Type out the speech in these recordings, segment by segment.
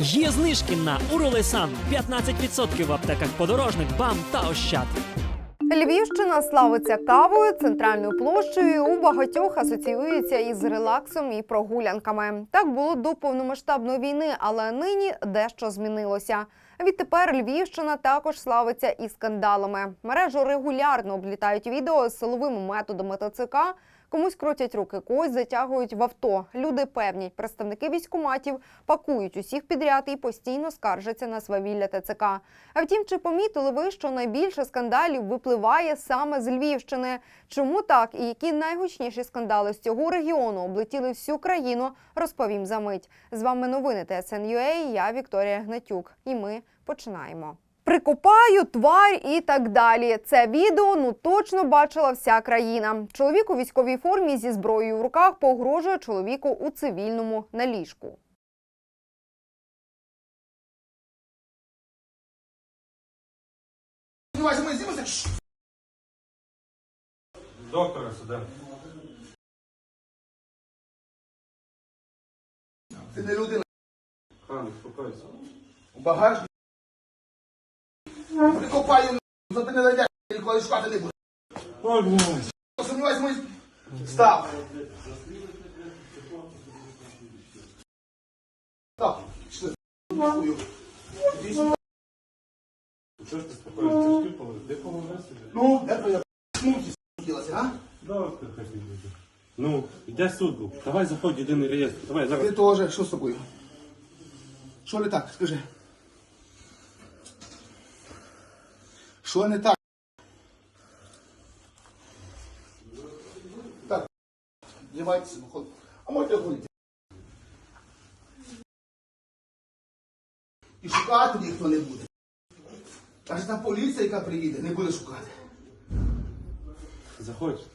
Є знижки на Уролесан 15% в аптеках подорожник, БАМ та Ощад. Львівщина славиться кавою, центральною площею. У багатьох асоціюється із релаксом і прогулянками. Так було до повномасштабної війни, але нині дещо змінилося. Відтепер Львівщина також славиться і скандалами. Мережу регулярно облітають відео з силовими методами ТЦК. Комусь крутять руки, когось затягують в авто. Люди певні, представники військкоматів пакують усіх підряд і постійно скаржаться на свавілля ТЦК. А втім, чи помітили ви, що найбільше скандалів випливає саме з Львівщини? Чому так і які найгучніші скандали з цього регіону облетіли всю країну? Розповім за мить. З вами новини ТСНЮА, Я Вікторія Гнатюк. І ми починаємо. Прикопаю, тварь і так далі. Це відео ну точно бачила вся країна. Чоловік у військовій формі зі зброєю в руках погрожує чоловіку у цивільному на ліжку. Доктора сюди. Ти не людина. Хан, успокойся. У багажник. Прикопаю, за ти не знайдеш, ніколи шукати не буде. Ой, блядь. Сумнівайся, ми... Став. Став. Пішли. Що ж ти? Ти ж ти. Де собі? Ну, де твоя смутність ділася, а? Доктор хай підійде. Ну, йде суду. Давай заходь в єдиний реєстр. Давай, Ти зараз. теж, що з тобою? Що не так, скажи. Що не так? Так, знімайтеся, виходить. А можете ходити. І шукати ніхто не буде. Аж та поліція, яка приїде, не буде шукати. Заходь.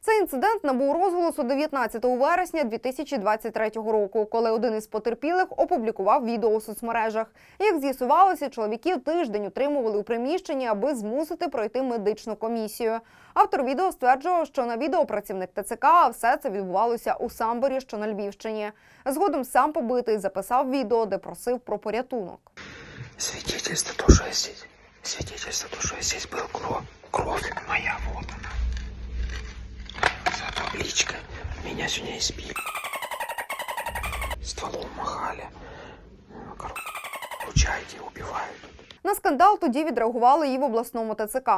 Цей інцидент набув розголосу 19 вересня 2023 року, коли один із потерпілих опублікував відео у соцмережах. Як з'ясувалося, чоловіків тиждень утримували у приміщенні, аби змусити пройти медичну комісію. Автор відео стверджував, що на відео працівник ТЦК, а все це відбувалося у Самборі, що на Львівщині. Згодом сам побитий записав відео, де просив про порятунок. Свидетельство то, что я здесь. Свидетельство то, что я здесь был. Кровь, кровь моя, вот. Табличкой. Меня сегодня избили. Стволом махали. Ручайте, короче, убивают. На скандал тоді відреагували і в обласному ТЦК.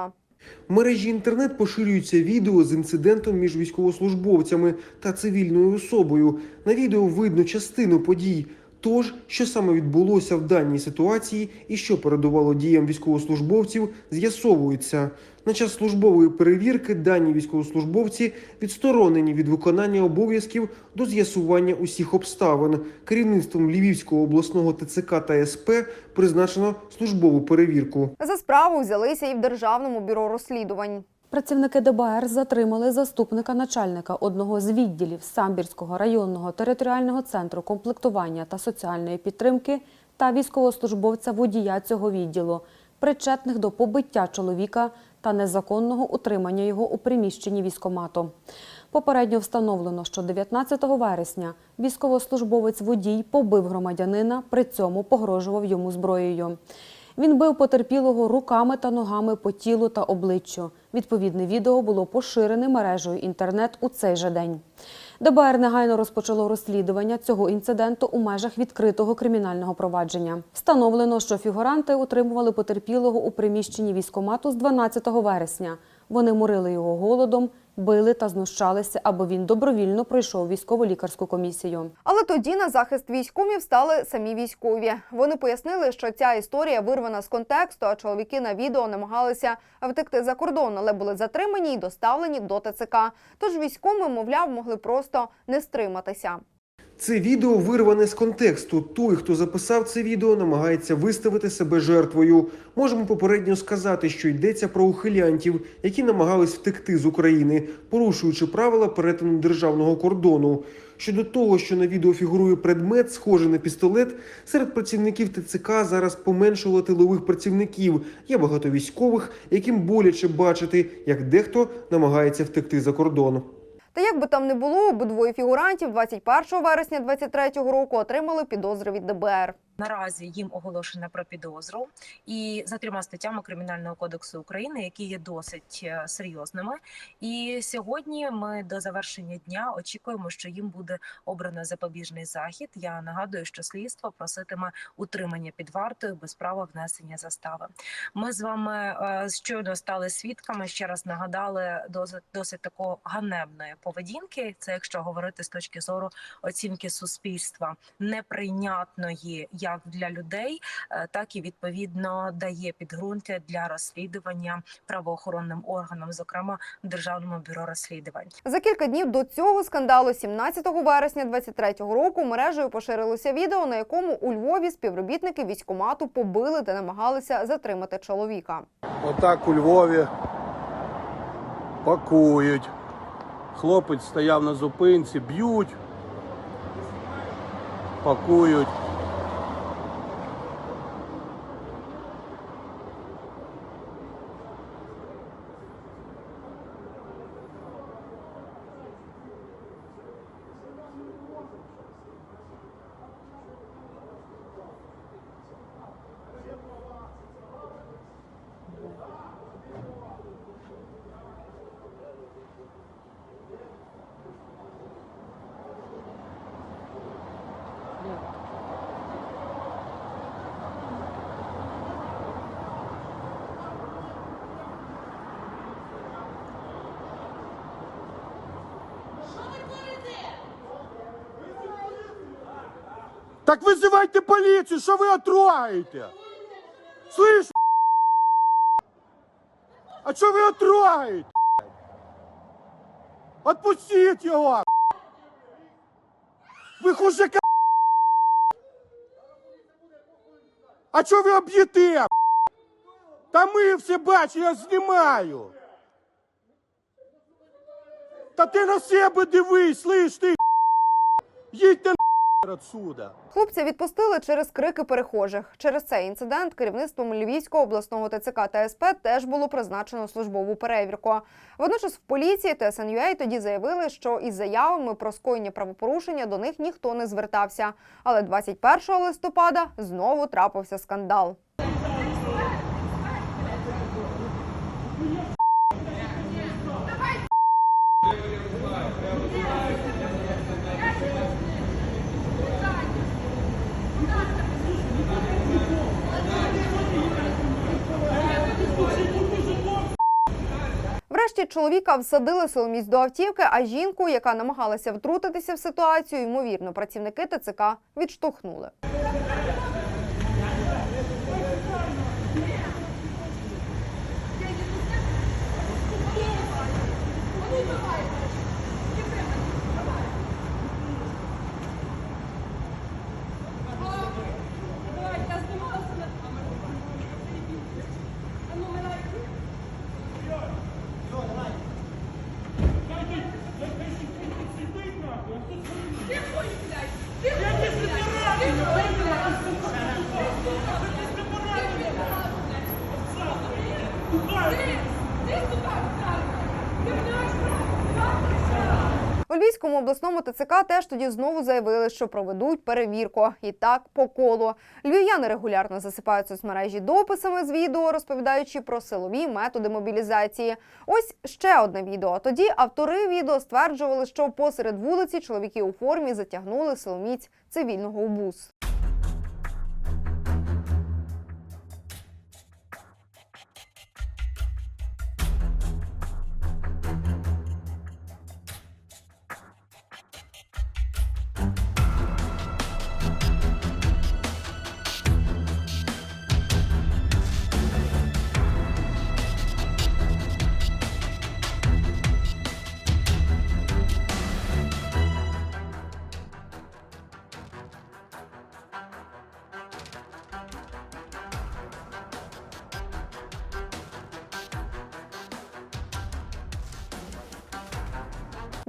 В мережі інтернет поширюється відео з інцидентом між військовослужбовцями та цивільною особою. На відео видно частину подій. Тож, що саме відбулося в даній ситуації і що передувало діям військовослужбовців, з'ясовується. На час службової перевірки дані військовослужбовці відсторонені від виконання обов'язків до з'ясування усіх обставин. Керівництвом Львівського обласного ТЦК та СП призначено службову перевірку. За справу взялися і в Державному бюро розслідувань. Працівники ДБР затримали заступника начальника одного з відділів Самбірського районного територіального центру комплектування та соціальної підтримки та військовослужбовця водія цього відділу, причетних до побиття чоловіка та незаконного утримання його у приміщенні військомату. Попередньо встановлено, що 19 вересня військовослужбовець водій побив громадянина, при цьому погрожував йому зброєю. Він бив потерпілого руками та ногами по тілу та обличчю. Відповідне відео було поширене мережею інтернет у цей же день. ДБР негайно розпочало розслідування цього інциденту у межах відкритого кримінального провадження. Встановлено, що фігуранти утримували потерпілого у приміщенні військомату з 12 вересня. Вони морили його голодом, били та знущалися, аби він добровільно пройшов військово-лікарську комісію. Але тоді на захист військомів стали самі військові. Вони пояснили, що ця історія вирвана з контексту, а чоловіки на відео намагалися втекти за кордон, але були затримані і доставлені до ТЦК. Тож військові, мовляв, могли просто не стриматися. Це відео вирване з контексту. Той, хто записав це відео, намагається виставити себе жертвою. Можемо попередньо сказати, що йдеться про ухилянтів, які намагались втекти з України, порушуючи правила перетину державного кордону. Щодо того, що на відео фігурує предмет, схожий на пістолет, серед працівників ТЦК зараз поменшало тилових працівників. Є багато військових, яким боляче бачити, як дехто намагається втекти за кордон. Та як би там не було, обидвоє фігурантів 21 вересня 2023 року отримали підозри від ДБР. Наразі їм оголошено про підозру і за трьома статтями Кримінального кодексу України, які є досить е, серйозними. І сьогодні ми до завершення дня очікуємо, що їм буде обрано запобіжний захід. Я нагадую, що слідство проситиме утримання під вартою без права внесення застави. Ми з вами е, щойно стали свідками. Ще раз нагадали досить досить такої ганебної поведінки. Це якщо говорити з точки зору оцінки суспільства, неприйнятної як для людей, е, так і відповідно дає підґрунтя для розслідування правоохоронним органам, зокрема державному бюро розслідувань. За кілька днів до цього скандалу, 17 вересня 23-го року, мережею поширилося відео, на якому у Львові співробітники військкомату побили та намагалися затримати чоловіка. Отак у Львові пакують. Хлопець стояв на зупинці, б'ють, пакують. Так визивайте поліцію, що ви отрогаєте? Слышь? А що ви отрогаєте? Отпустіть його! Ви хуже А що ви об'єте? Та ми все бачимо, я знімаю. Та ти на себе дивись, слиш ти. Отсюда. Хлопця відпустили через крики перехожих. Через цей інцидент керівництвом Львівського обласного ТЦК та СП теж було призначено службову перевірку. Водночас в поліції та СНЮА тоді заявили, що із заявами про скоєння правопорушення до них ніхто не звертався. Але 21 листопада знову трапився скандал. Врешті чоловіка всадили силоміць до автівки, а жінку, яка намагалася втрутитися в ситуацію, ймовірно, працівники ТЦК відштовхнули. У Львівському обласному ТЦК теж тоді знову заявили, що проведуть перевірку. І так по колу. Львів'яни регулярно засипають соцмережі дописами з відео, розповідаючи про силові методи мобілізації. Ось ще одне відео. Тоді автори відео стверджували, що посеред вулиці чоловіки у формі затягнули силоміць цивільного у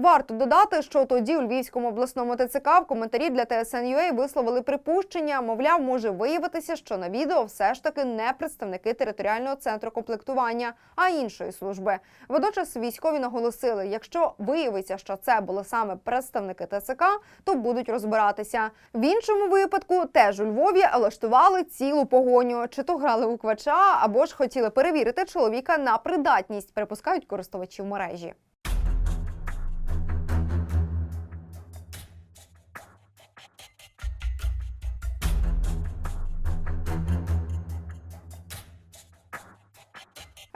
Варто додати, що тоді у Львівському обласному ТЦК в коментарі для TSN.ua висловили припущення, мовляв, може виявитися, що на відео все ж таки не представники територіального центру комплектування, а іншої служби. Водночас військові наголосили, якщо виявиться, що це були саме представники ТЦК, то будуть розбиратися. В іншому випадку теж у Львові влаштували цілу погоню, чи то грали у квача, або ж хотіли перевірити чоловіка на придатність, припускають користувачі в мережі.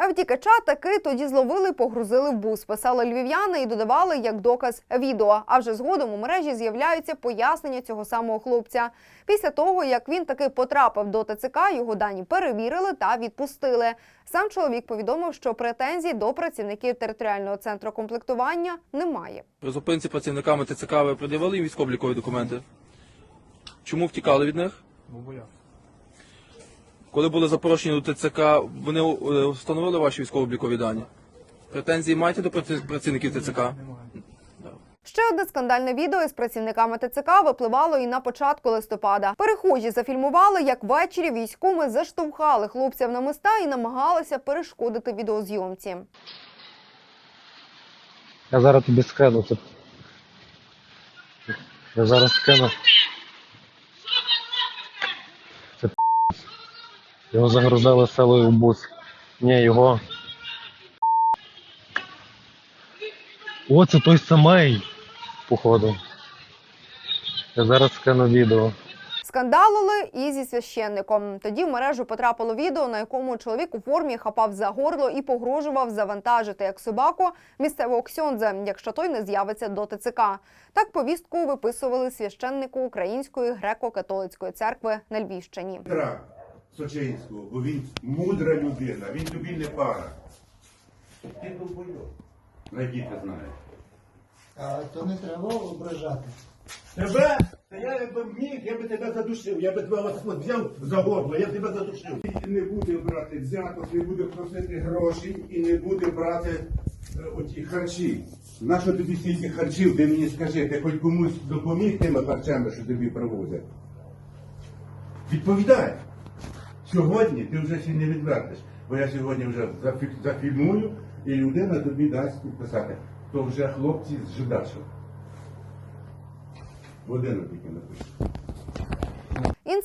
Втікача таки тоді зловили, погрузили в бус. Писали львів'яни і додавали як доказ відео. А вже згодом у мережі з'являються пояснення цього самого хлопця. Після того, як він таки потрапив до ТЦК, його дані перевірили та відпустили. Сам чоловік повідомив, що претензій до працівників територіального центру комплектування немає. При зупинці працівниками ТЦК ви пред'явили їм військово-облікові документи? Чому втікали від них? Коли були запрошені до ТЦК, вони е, встановили ваші військово-облікові дані? Претензії маєте до праці- працівників ТЦК? Ще одне скандальне відео із працівниками ТЦК випливало і на початку листопада. Перехожі зафільмували, як ввечері військоми заштовхали хлопців на міста і намагалися перешкодити відеозйомці. Я зараз тобі скину це. Я зараз скину. Його загрузили силою в бус. Ні, його. О, це той самий, походу. Я зараз скину відео. Скандалили і зі священником. Тоді в мережу потрапило відео, на якому чоловік у формі хапав за горло і погрожував завантажити як собаку місцевого ксьондза, якщо той не з'явиться до ТЦК. Так повістку виписували священнику Української греко-католицької церкви на Львівщині. Сочинського, бо він мудра людина, він тобі не пара. Ти довбойок. Найди ти знаєш. А то не треба ображати. Тебе? Та я якби міг, я би тебе задушив, я би тебе от от взяв за горло, я б тебе задушив. І не буде брати взяток, не буде просити грошей і не буде брати е, оті харчі. Нащо тобі стільки харчів, ти мені скажи, ти хоч комусь допоміг тими харчами, що тобі привозять? Відповідай. Сьогодні ти вже ще не відвертиш, бо я сьогодні вже зафільмую, і людина тобі дасть підписати. То вже хлопці з Жидачева. Годину тільки напишу.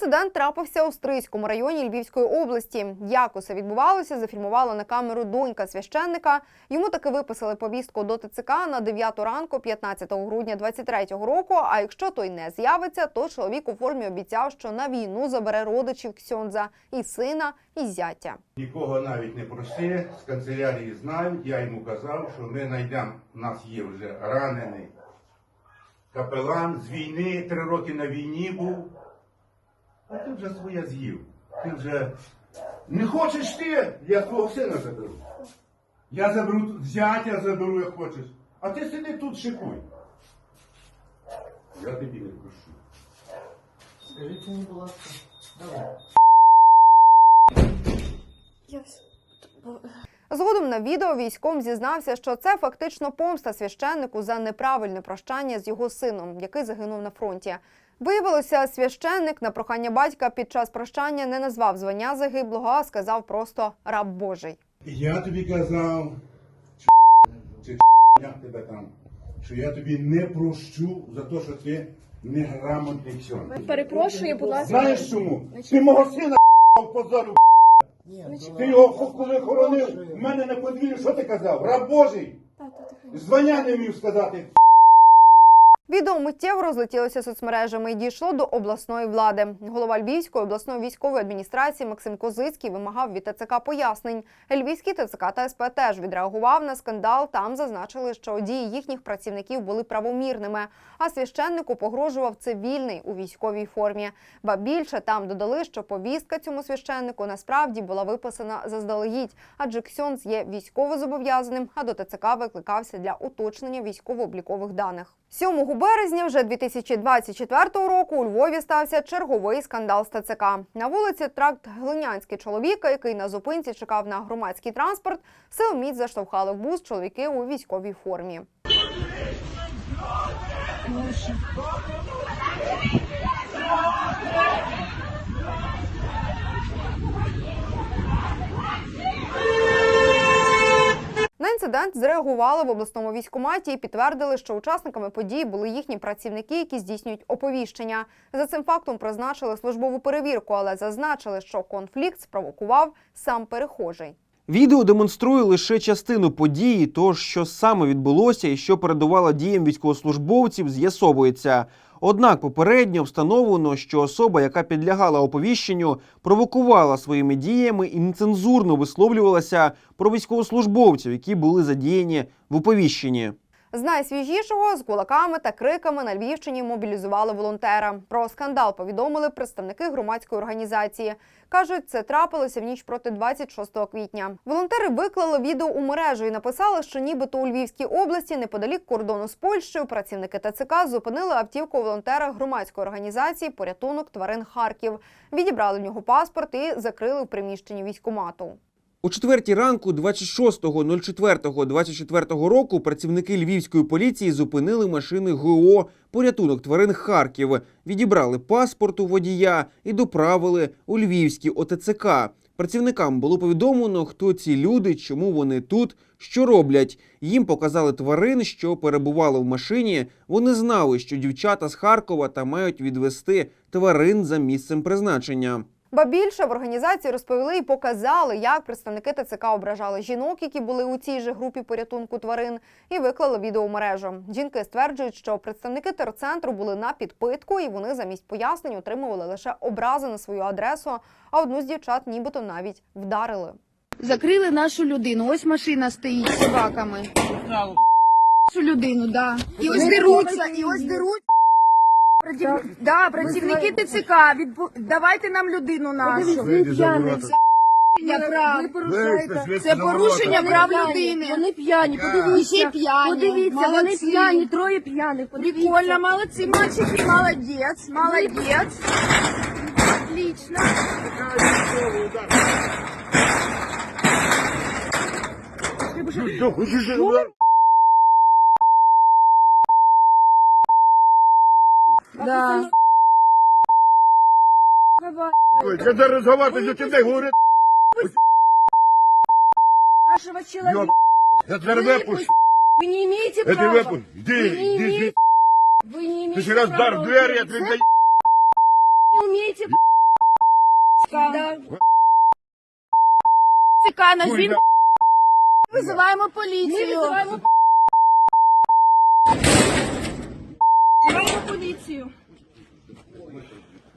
Інцидент трапився у Стрийському районі Львівської області. Як усе відбувалося, зафільмувала на камеру донька священника. Йому таки виписали повістку до ТЦК на 9 ранку 15 грудня 23-го року. А якщо той не з'явиться, то чоловік у формі обіцяв, що на війну забере родичів Ксьондза і сина, і зятя. Нікого навіть не проси, з канцелярії знають, я йому казав, що ми знайдемо, у нас є вже ранений капелан з війни, три роки на війні був. А ти вже своє з'їв. Ти вже не хочеш ти, я свого сина заберу. Я заберу зятя заберу, як хочеш. А ти сиди тут шикуй. Я тобі не прошу. Скажіть мені, будь ласка, давай. Згодом на відео військом зізнався, що це фактично помста священнику за неправильне прощання з його сином, який загинув на фронті. Виявилося, священник на прохання батька під час прощання не назвав звання загиблого, а сказав просто раб Божий. Я тобі казав, чи як тебе там, що я тобі не прощу за те, що ти неграмотний ксьон. Перепрошую, будь ласка. Знаєш чому? Ти мого сина позорив. Ти його хо- коли хоронив, в мене на подвір'ї, що ти казав? Раб Божий! Звання не вмів сказати. Відео миттєво розлетілося соцмережами і дійшло до обласної влади. Голова Львівської обласної військової адміністрації Максим Козицький вимагав від ТЦК пояснень. Львівський ТЦК та СП теж відреагував на скандал. Там зазначили, що дії їхніх працівників були правомірними, а священнику погрожував цивільний у військовій формі. Ба більше там додали, що повістка цьому священнику насправді була виписана заздалегідь, адже Ксьонз є військовозобов'язаним, а до ТЦК викликався для уточнення військово-облікових даних. 7 березня вже 2024 року у Львові стався черговий скандал з ТЦК. На вулиці Тракт Глинянський чоловіка, який на зупинці чекав на громадський транспорт, силоміць заштовхали в бус чоловіки у військовій формі. На інцидент зреагували в обласному військкоматі і підтвердили, що учасниками події були їхні працівники, які здійснюють оповіщення. За цим фактом призначили службову перевірку, але зазначили, що конфлікт спровокував сам перехожий. Відео демонструє лише частину події, тож що саме відбулося і що передувало діям військовослужбовців, з'ясовується. Однак попередньо встановлено, що особа, яка підлягала оповіщенню, провокувала своїми діями і нецензурно висловлювалася про військовослужбовців, які були задіяні в оповіщенні. З найсвіжішого з кулаками та криками на Львівщині мобілізували волонтера. Про скандал повідомили представники громадської організації. Кажуть, це трапилося в ніч проти 26 квітня. Волонтери виклали відео у мережу і написали, що нібито у Львівській області, неподалік кордону з Польщею, працівники ТЦК зупинили автівку волонтера громадської організації Порятунок тварин Харків. Відібрали в нього паспорт і закрили в приміщенні військкомату. О четвертій ранку 26.04.24 року працівники львівської поліції зупинили машини ГО порятунок тварин Харків, відібрали паспорт у водія і доправили у львівський ОТЦК. Працівникам було повідомлено, хто ці люди, чому вони тут, що роблять. Їм показали тварин, що перебували в машині. Вони знали, що дівчата з Харкова та мають відвести тварин за місцем призначення. Ба більше в організації розповіли і показали, як представники ТЦК ображали жінок, які були у цій же групі порятунку тварин, і виклали відео в мережу. Жінки стверджують, що представники терцентру були на підпитку, і вони замість пояснень отримували лише образи на свою адресу. А одну з дівчат нібито навіть вдарили. Закрили нашу людину. Ось машина стоїть з собаками. Нашу людину, да. І ось деруться, і ось деруть. Да, працівники ТЦК, відбу... давайте нам людину нашу. Це порушення прав. Це порушення прав людини. Вони п'яні, подивіться. Ще п'яні. Подивіться, вони п'яні, троє п'яних. Прикольно, молодці, мальчики, молодець, молодець. Отлично. Да. Когда разговаривать, за тебя говорит, Нашего человека. я тебя выпущу. Вы не имеете Я тебя права. выпущу. Вы Иди, не иди, иди. имеете, вы не имеете Ты сейчас права дар в дверь, я убить. тебе не умеете. Да. ЦК назвім. Визиваємо поліцію. Визиваємо Визиваємо поліцію.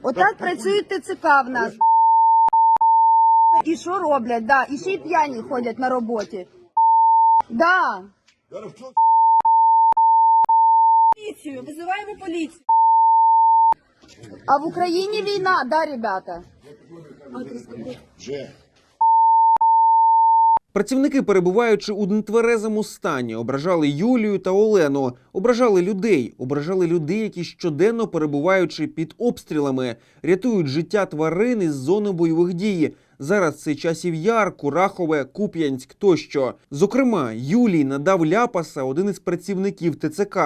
Отак працює ТЦК в нас. І що роблять? Да. І ще й п'яні ходять на роботі. Да. Поліцію, визиваємо поліцію. А в Україні війна, да, ребята? Працівники, перебуваючи у нетверезому стані, ображали Юлію та Олену, ображали людей, ображали людей, які щоденно перебуваючи під обстрілами, рятують життя тварин із зони бойових дій. Зараз це часів Яр, Курахове, Куп'янськ тощо. Зокрема, Юлій надав ляпаса один із працівників ТЦК.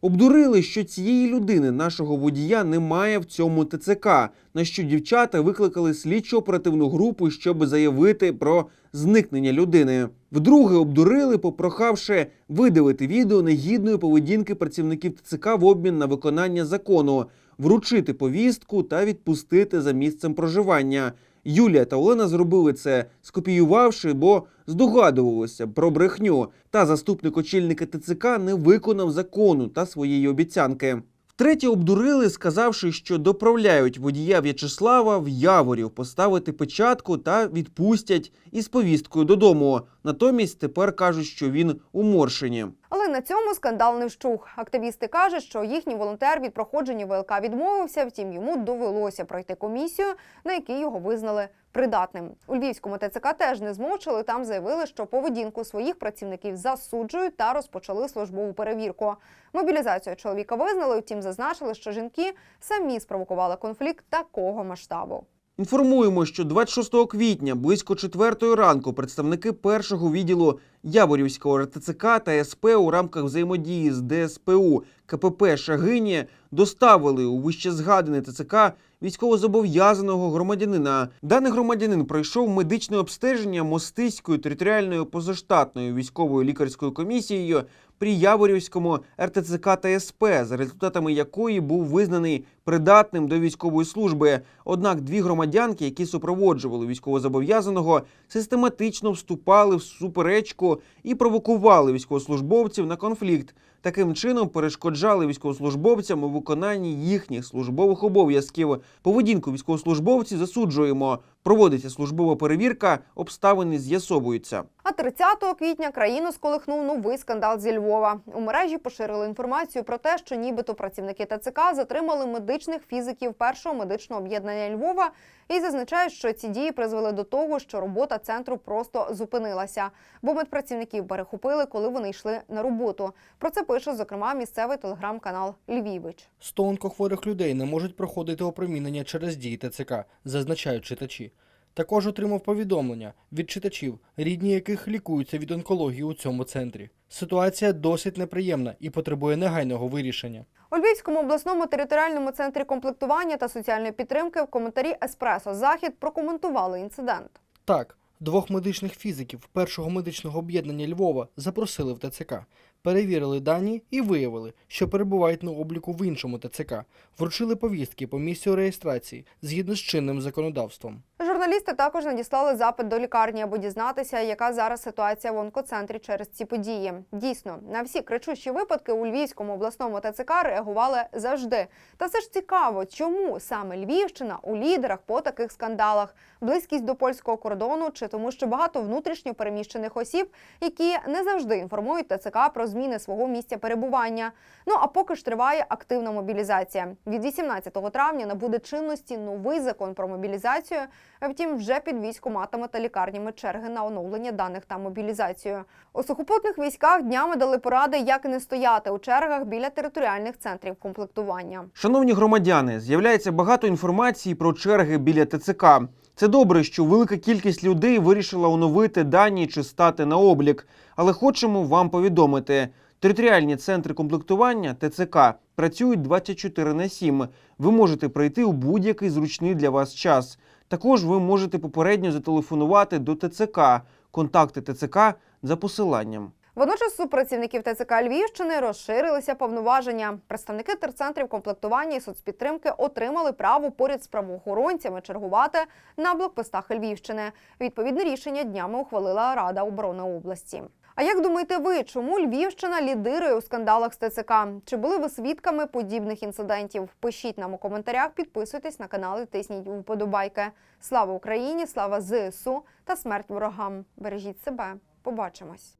Обдурили, що цієї людини нашого водія немає в цьому ТЦК, на що дівчата викликали слідчо-оперативну групу, щоб заявити про зникнення людини. Вдруге обдурили, попрохавши видалити відео негідної поведінки працівників ТЦК в обмін на виконання закону, вручити повістку та відпустити за місцем проживання. Юлія та Олена зробили це, скопіювавши, бо здогадувалися про брехню. Та заступник очільника ТЦК не виконав закону та своєї обіцянки. Втретє обдурили, сказавши, що доправляють водія В'ячеслава в Яворів поставити печатку та відпустять із повісткою додому. Натомість тепер кажуть, що він у Моршині. Але на цьому скандал не вщух. Активісти кажуть, що їхній волонтер від проходження ВЛК відмовився, втім йому довелося пройти комісію, на якій його визнали придатним. У Львівському ТЦК теж не змовчали. Там заявили, що поведінку своїх працівників засуджують та розпочали службову перевірку. Мобілізацію чоловіка визнали, втім зазначили, що жінки самі спровокували конфлікт такого масштабу. Інформуємо, що 26 квітня близько 4 ранку представники першого відділу Яворівського РТЦК та СП у рамках взаємодії з ДСПУ КПП Шагині доставили у вищезгаданий ТЦК військовозобов'язаного громадянина. Даний громадянин пройшов медичне обстеження Мостиською територіальною позаштатною військовою лікарською комісією при Яворівському РТЦК та СП, за результатами якої був визнаний придатним до військової служби. Однак дві громадянки, які супроводжували військовозобов'язаного, систематично вступали в суперечку і провокували військовослужбовців на конфлікт. Таким чином перешкоджали військовослужбовцям у виконанні їхніх службових обов'язків. Поведінку військовослужбовців засуджуємо. Проводиться службова перевірка, обставини з'ясовуються. А 30 квітня країну сколихнув новий скандал зі Львова. У мережі поширили інформацію про те, що нібито працівники ТЦК затримали медичних фізиків першого медичного об'єднання Львова і зазначають, що ці дії призвели до того, що робота центру просто зупинилася, бо медпрацівників перехопили, коли вони йшли на роботу. Про це пише зокрема місцевий телеграм-канал Львівич. 100 онкохворих людей не можуть проходити опромінення через дії ТЦК, зазначають читачі. Також отримав повідомлення від читачів, рідні яких лікуються від онкології у цьому центрі. Ситуація досить неприємна і потребує негайного вирішення. У Львівському обласному територіальному центрі комплектування та соціальної підтримки в коментарі Еспресо Захід прокоментували інцидент. Так, двох медичних фізиків першого медичного об'єднання Львова запросили в ТЦК, перевірили дані і виявили, що перебувають на обліку в іншому ТЦК, вручили повістки по місцю реєстрації згідно з чинним законодавством. Журналісти також надіслали запит до лікарні, аби дізнатися, яка зараз ситуація в онкоцентрі через ці події. Дійсно, на всі кричущі випадки у Львівському обласному ТЦК реагували завжди. Та все ж цікаво, чому саме Львівщина у лідерах по таких скандалах, близькість до польського кордону, чи тому, що багато внутрішньо переміщених осіб, які не завжди інформують ТЦК про зміни свого місця перебування. Ну а поки ж триває активна мобілізація. Від 18 травня набуде чинності новий закон про мобілізацію. Втім, вже під військоматами та лікарнями черги на оновлення даних та мобілізацію. У сухопутних військах днями дали поради, як не стояти у чергах біля територіальних центрів комплектування. Шановні громадяни, з'являється багато інформації про черги біля ТЦК. Це добре, що велика кількість людей вирішила оновити дані чи стати на облік. Але хочемо вам повідомити: територіальні центри комплектування ТЦК працюють 24 на 7. Ви можете прийти у будь-який зручний для вас час. Також ви можете попередньо зателефонувати до ТЦК. Контакти ТЦК за посиланням. Водночас у працівників ТЦК Львівщини розширилися повноваження. Представники терцентрів комплектування і соцпідтримки отримали право поряд з правоохоронцями чергувати на блокпостах Львівщини. Відповідне рішення днями ухвалила Рада оборони області. А як думаєте ви, чому Львівщина лідирує у скандалах з ТЦК? Чи були ви свідками подібних інцидентів? Пишіть нам у коментарях, підписуйтесь на канал і тисніть вподобайки. Слава Україні! Слава ЗСУ та смерть ворогам! Бережіть себе! Побачимось!